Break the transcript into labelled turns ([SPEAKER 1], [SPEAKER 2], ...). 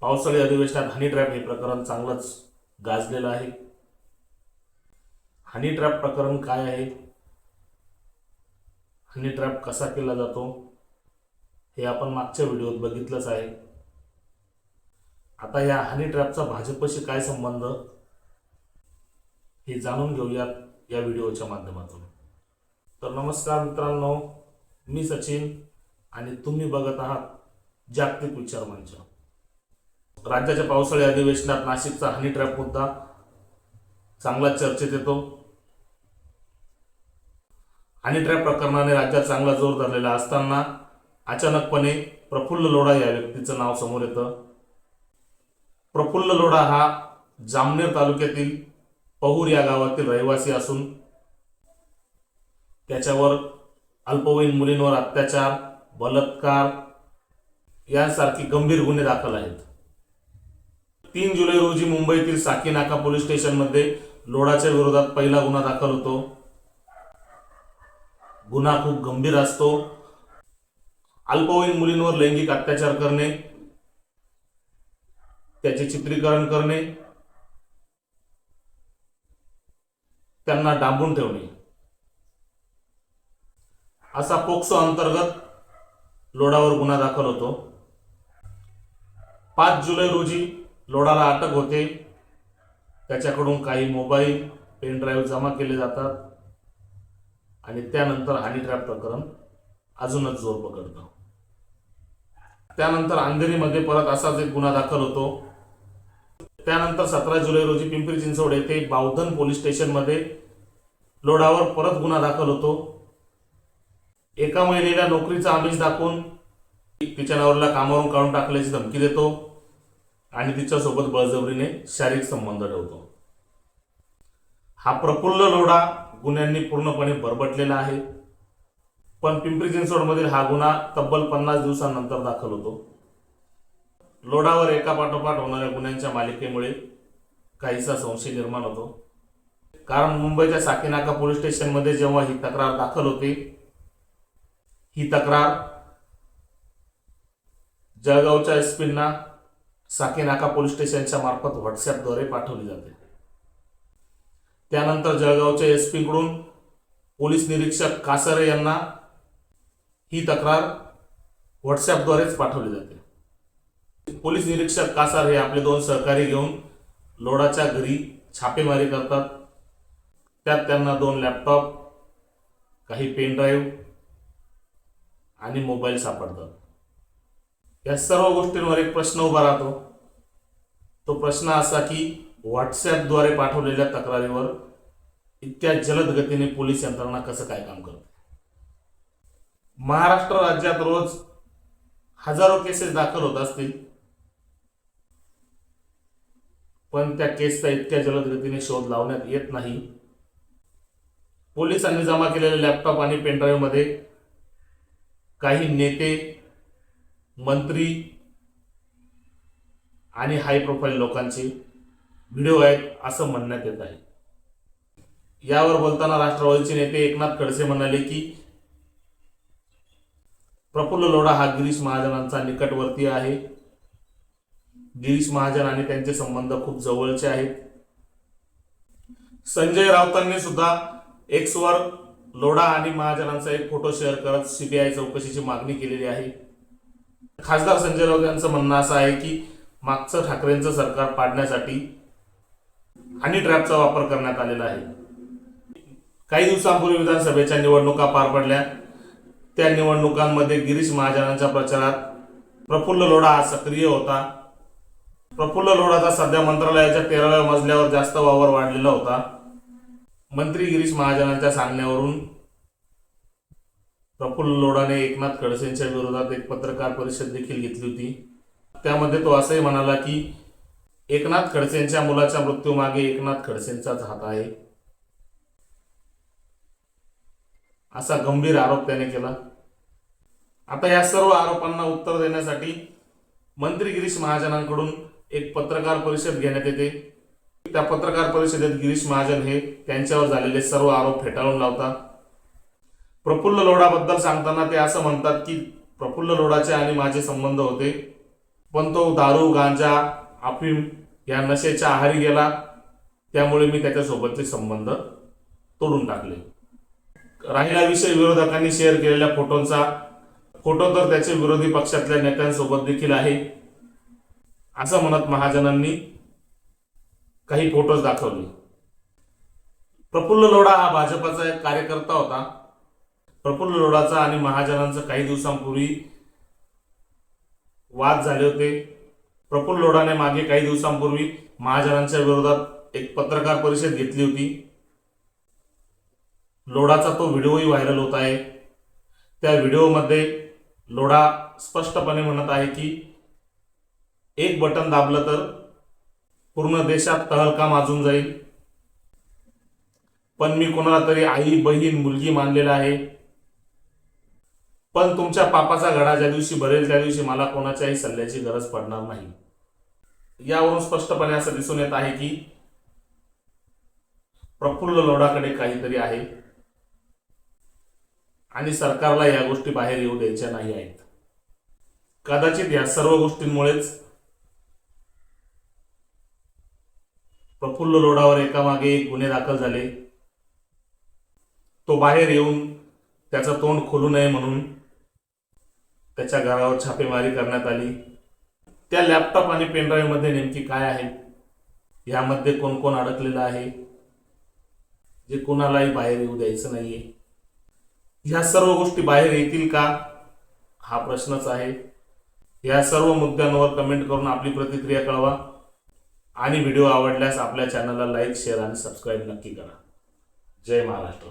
[SPEAKER 1] पावसाळी अधिवेशनात honey trap हे प्रकरण चांगलंच गाजलेलं आहे. हनी ट्रॅप प्रकरण काय आहे? हनी ट्रॅप कसा केला जातो? हे आपण मागच्या व्हिडिओत बघितलंच आहे. आता या हनी ट्रॅपचा भाजपशी काय संबंध? हे जाणून घेऊयात या व्हिडिओच्या माध्यमातून. तर नमस्कार मित्रांनो मी सचिन आणि तुम्ही बघत आहात जागतिक विचार मंच. राज्याच्या पावसाळी अधिवेशनात नाशिकचा हनी ट्रॅप मुद्दा. चांगला चर्चेत येतो. हनी ट्रॅप प्रकरणाने राज्यात चांगला जोर धरलेला असताना अचानकपणे प्रफुल्ल लोढा या व्यक्तीचं नाव समोर येतं. प्रफुल्ल लोढा हा जामनेर तालुक्यातील पहूर या गावातील रहिवासी असून त्याच्यावर अल्पवयीन मुलींवर अत्याचार बलात्कार यांसारखे गंभीर गुन्हे दाखल आहेत. तीन जुलै रोजी मुंबईतील साकीनाका पोलीस स्टेशनमध्ये लोडाच्या विरोधात पहिला गुन्हा दाखल होतो. गुन्हा खूप गंभीर असतो. अल्पवयीन मुलींवर लैंगिक अत्याचार करणे त्याचे चित्रीकरण करणे त्यांना डांबून ठेवणे. असा पोक्सो अंतर्गत लोडावर गुन्हा दाखल होतो. पाच जुलै रोजी लोडाला अटक होते. त्याच्याकडून काही मोबाईल पेन ड्राईव्ह जमा केले जातात. आणि त्यानंतर हानी ट्रॅप प्रकरण अजूनच जोर पकडतं. त्यानंतर अंधेरीमध्ये परत असाच एक गुन्हा दाखल होतो. त्यानंतर सतरा जुलै रोजी पिंपरी चिंचवड येथे बावधन पोलीस स्टेशनमध्ये लोडावर परत गुन्हा दाखल होतो. एका महिलेला नोकरीचा आमिष दाखवून तिच्या नवऱ्याला कामावरून काढून टाकल्याची धमकी देतो. आणि तिच्यासोबत बळजबरीने शारीरिक संबंध ठेवतो. हा प्रफुल्ल लोढा गुन्ह्यांनी पूर्णपणे बरबटलेला आहे. पण पिंपरी चिंचवडमधील हा गुन्हा तब्बल पन्नास दिवसांनंतर दाखल होतो. लोढावर एका पाठोपाठ होणाऱ्या गुन्ह्यांच्या मालिकेमुळे काहीसा संशय निर्माण होतो. कारण मुंबईच्या साकीनाका पोलीस स्टेशनमध्ये जेव्हा ही तक्रार दाखल होते ही तक्रार जळगावच्या एस पींना साकीनाका पोलीस स्टेशनच्या मार्फत व्हॉट्सअपद्वारे पाठवली जाते. त्यानंतर जळगावच्या एस पीकडून पोलीस निरीक्षक कासरे यांना ही तक्रार व्हॉट्सअपद्वारेच पाठवली जाते. पोलीस निरीक्षक कासार हे आपले दोन सहकारी घेऊन लोडाच्या घरी छापेमारी करतात. त्यात त्यांना दोन लॅपटॉप काही पेन ड्राईव्ह आणि मोबाईल सापडतात. या सर्व गोष्टींवर एक प्रश्न उभा राहतो. तो प्रश्न असा की व्हॉट्सॲपद्वारे पाठवलेल्या तक्रारीवर इतक्या जलद गतीने पोलीस यंत्रणा कसं काय काम करते? महाराष्ट्र राज्यात रोज हजारो केसेस दाखल होत असतील. पण त्या केसचा इतक्या जलद गतीने शोध लावण्यात येत नाही. पोलिसांनी जमा केलेले लॅपटॉप आणि पेनड्राईव्हमध्ये काही नेते मंत्री आणि हाय प्रोफाईल लोकांचे व्हिडिओ आहेत असं म्हणण्यात येत आहे. यावर बोलताना राष्ट्रवादीचे नेते एकनाथ खडसे म्हणाले की प्रफुल्ल लोढा हा गिरीश महाजनांचा निकटवर्ती आहे. गिरीश महाजन आणि त्यांचे संबंध खूप जवळचे आहेत. संजय राऊतांनी सुद्धा एक्सवर लोढा आणि महाजनांचा एक फोटो शेअर करत सीबीआय चौकशीची मागणी केलेली आहे. खासदार संजय राऊत यांचं म्हणणं असं आहे की मागचं ठाकरेंचं सरकार पाडण्यासाठी हनी ट्रॅपचा वापर करण्यात आलेला आहे. काही दिवसांपूर्वी विधानसभेच्या निवडणुका पार पडल्या. त्या निवडणुकांमध्ये गिरीश महाजनांच्या प्रचारात प्रफुल्ल लोढा हा सक्रिय होता. प्रफुल्ल लोढाचा सध्या मंत्रालयाच्या तेराव्या मजल्यावर जास्त वावर वाढलेला होता. मंत्री गिरीश महाजनांच्या सांगण्यावरून प्रफुल्ल लोढाने एकनाथ खडसेंच्या विरोधात एक पत्रकार परिषद देखील घेतली होती. त्यामध्ये तो असंही म्हणाला की एकनाथ खडसेंच्या मुलाच्या मृत्यूमागे एकनाथ खडसेंचाच हात आहे. असा गंभीर आरोप त्याने केला. आता या सर्व आरोपांना उत्तर देण्यासाठी मंत्री गिरीश महाजनांकडून एक पत्रकार परिषद घेण्यात येते. त्या पत्रकार परिषदेत गिरीश महाजन हे त्यांच्यावर झालेले सर्व आरोप फेटाळून लावतात. प्रफुल्ल लोढाबद्दल सांगताना ते असं म्हणतात की प्रफुल्ल लोढाचे आणि माझे संबंध होते. पण तो दारू गांजा अफीम या नशेच्या आहारी गेला. त्यामुळे मी त्याच्यासोबतचे संबंध तोडून टाकले. राहिला विषय विरोधकांनी शेअर केलेल्या फोटोंचा फोटो तर त्याचे विरोधी पक्षातल्या नेत्यांसोबत देखील आहे. असं म्हणत महाजनांनी काही फोटोज दाखवले. प्रफुल्ल लोढा हा भाजपाचा एक कार्यकर्ता होता. प्रफुल्ल लोढाचा आणि महाजनांचा काही दिवसांपूर्वी वाद झाले होते. प्रफुल्ल लोढाने मागे काही दिवसांपूर्वी महाजनांच्या विरोधात एक पत्रकार परिषद घेतली होती. लोढाचा तो व्हिडिओही व्हायरल होत आहे. त्या व्हिडिओमध्ये लोढा स्पष्टपणे म्हणत आहे की एक बटन दाबलं तर पूर्ण देशात तहलका माजून जाईल. पण मी कोणाला तरी आई बहीण मुलगी मानलेला आहे. पण तुमच्या पापाचा घडा ज्या दिवशी भरेल त्या दिवशी मला कोणाच्याही सल्ल्याची गरज पडणार नाही. यावरून स्पष्टपणे असं दिसून येत आहे की प्रफुल्ल लोढाकडे काहीतरी आहे आणि सरकारला या गोष्टी बाहेर येऊ द्यायच्या नाही आहेत. कदाचित या सर्व गोष्टींमुळेच प्रफुल्ल लोडावर एकामागे एक गुन्हे दाखल झाले. तो बाहेर येऊन त्याचं तोंड खोलू नये म्हणून त्याच्या घरावर छापेमारी करण्यात आली. त्या लॅपटॉप आणि पेनड्राईव्हमध्ये नेमकी काय आहे? यामध्ये कोण कोण अडकलेलं आहे? जे कोणालाही बाहेर येऊ द्यायचं नाहीये. ह्या सर्व गोष्टी बाहेर येतील का? हा प्रश्नच आहे. या सर्व मुद्द्यांवर कमेंट करून आपली प्रतिक्रिया कळवा. आणि व्हिडिओ आवडल्यास आपल्या चॅनलला लाईक शेअर आणि सबस्क्राईब नक्की करा. जय महाराष्ट्र.